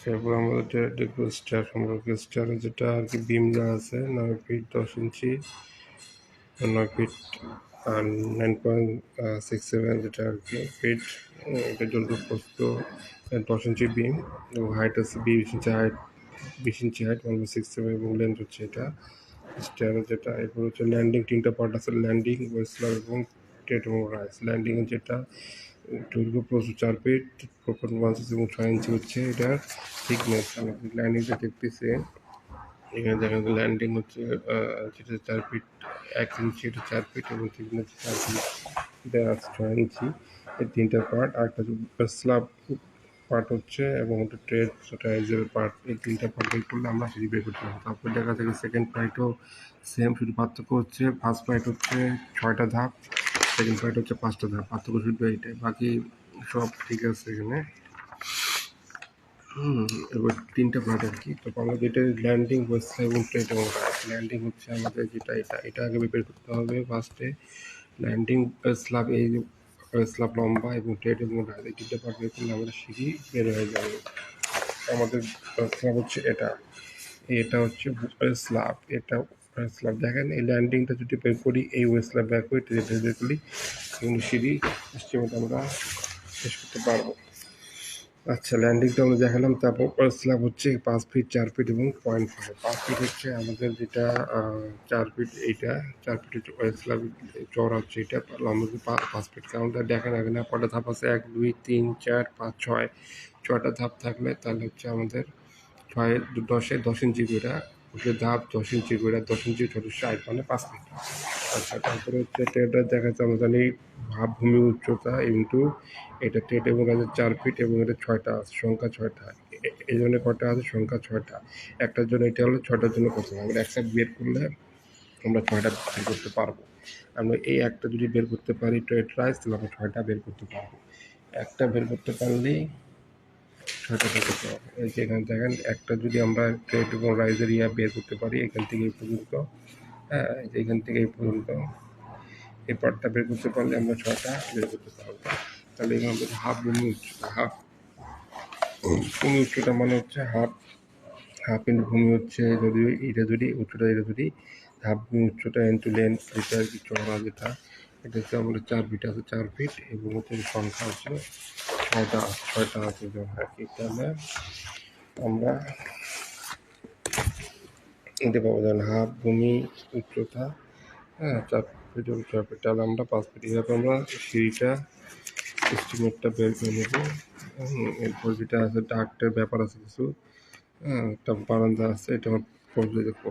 তারপর আমাদের দেখব স্টার সম্পর্কে। স্টারে যেটা আর কি বিম দেওয়া আছে, নয় ফিট দশ ইঞ্চি নয় ফিট আর নাইন পয়েন্ট সিক্স সেভেন যেটা আর কি ফিট এটা জন্য প্রস্ত দশ ইঞ্চি বিম এবং হাইট আছে বিশ ইঞ্চি হাইট বিশ ইঞ্চি হাইট ওয়ান সিক্স সেভেন এবং লেন্থ হচ্ছে এটা। স্টারে যেটা, এরপর হচ্ছে ল্যান্ডিং তিনটা পার্ট আছে ল্যান্ডিং ওয়েস্টলার এবং টেট এবং রাইস ল্যান্ডিং যেটা দৈর্ঘ্য প্রচুর চার ফিট প্রপার ওয়ান এবং ছয় ইঞ্চি হচ্ছে এটার থিকনেস আমাদের ল্যান্ডিংটা দেখতেছে এখানে দেখা যায় ল্যান্ডিং হচ্ছে যেটা চার ফিট এক ইঞ্চি এটা চার ফিট এবং থিকনেস চার ফিট এটা ছয় ইঞ্চি এই তিনটা পার্ট আর একটা স্ল্যাব পার্ট হচ্ছে এবং একটা ট্রেড সেটা এজের পার্ট এই তিনটা পার্ট বের করলে আমরা সেটি বের করতে পারব। তারপর দেখা যায় সেকেন্ড পার্টও সেম শুধু পার্থক্য হচ্ছে ফার্স্ট পার্ট হচ্ছে ছয়টা ধাপ সেকেন্ড পার্ট হচ্ছে পাঁচটা ধাপ পার্থক্য শুধু এইটাই। বাকি সব ঠিক আছে এখানে। এবার তিনটা পার্ট আর কি। তো আমরা যেটা ল্যান্ডিং বসছে এবং এবং ল্যান্ডিং হচ্ছে আমাদের যেটা এটা। এটা আগে বের করতে হবে ফার্স্টে ল্যান্ডিং স্ল্যাব এই স্ল্যাব লম্বা এবং ট্রেড এবং এই তিনটা পার্ট বের করলে আমাদের সিঁড়ি বের হয়ে যাবে। আমাদের স্ল্যাব হচ্ছে এটা। এটা হচ্ছে স্ল্যাব এটা স্ল্যাব দেখেন এই ল্যান্ডিংটা যদি বের করি, এই ওয়ে স্ল্যাব ব্যাক করি যেটা বের করি কিন্তু সিঁড়ি এস্টিমেট আমরা শেষ করতে পারব। আচ্ছা ল্যান্ডিংটা আমরা দেখালাম। তারপর স্ল্যাব হচ্ছে পাঁচ ফিট চার ফিট এবং পয়েন্ট ফাইভ পাঁচ ফিট হচ্ছে আমাদের যেটা চার ফিট এইটা, চার ফিট হচ্ছে স্ল্যাব চড়া হচ্ছে এটা লম্বা পাঁচ ফিট কারণটা দেখেন এখানে কটা ধাপ আছে এক, দুই, তিন, চার, পাঁচ, ছয়। ছয়টা ধাপ থাকলে তাহলে হচ্ছে আমাদের ছয়, দশে দশ ইঞ্চি করে ওকে ধাপ দশ ইঞ্চি করে, দশ ইঞ্চি ছোট ষাট মানে পাঁচ ফিট আচ্ছা তারপরে হচ্ছে দেখা যাচ্ছে আমরা জানি ভাব ভূমি উচ্চতা ইন্টু এটা টেট এবং আছে চার ফিট এবং এটা ছয়টা আছে, সংখ্যা ছয়টা। এই জন্য কটা আছে? সংখ্যা ছয়টা। একটার জন্য এটা হলো, ছয়টার জন্য কত? আমরা এক সাইড বের করলে আমরা ছয়টা বের করতে পারব। আমরা এই একটা যদি বের করতে পারি ট্রেড রাইস, তাহলে আমরা ছয়টা বের করতে পারব। একটা বের করতে পারলেই বের করতে এই যে এখানে দেখেন, একটা যদি আমরা ট্রেড এবং রাইজের ইয়া বের করতে পারি, এখান থেকে এই পর্যন্ত হ্যাঁ এখান থেকে এই পর্যন্ত, এই পার্টটা বের করতে পারলে আমরা ছয়টা বের করতে পারব। তাহলে এখানে আমাদের হাফ ভূমি উচ্চতা হাফ ভূমি উচ্চতা মানে হচ্ছে হাফ হাফ ইন্টু ভূমি হচ্ছে যদি এটা যদি উচ্চতা এটা যদি হাফ ভূমি উচ্চতা ইন্টু লেন্থ যেটা আর কি চড়া যেটা, এটা হচ্ছে আমাদের চার ফিট আছে, চার ফিট এবং হচ্ছে সংখ্যা হচ্ছে ছয়টা ছয়টা আছে তাহলে আমরা এতে পাবো হাফ ভূমি, উচ্চতা হ্যাঁ চার ফিট ফিট তাহলে আমরা পাঁচ ফিট এভাবে আমরা সিঁড়িটা এস্টিমেটটা বের করে নেব। এরপর যেটা আছে, ডাক্টের ব্যাপার আছে কিছু। হ্যাঁ একটা বারান্দা আছে, এটা দেখব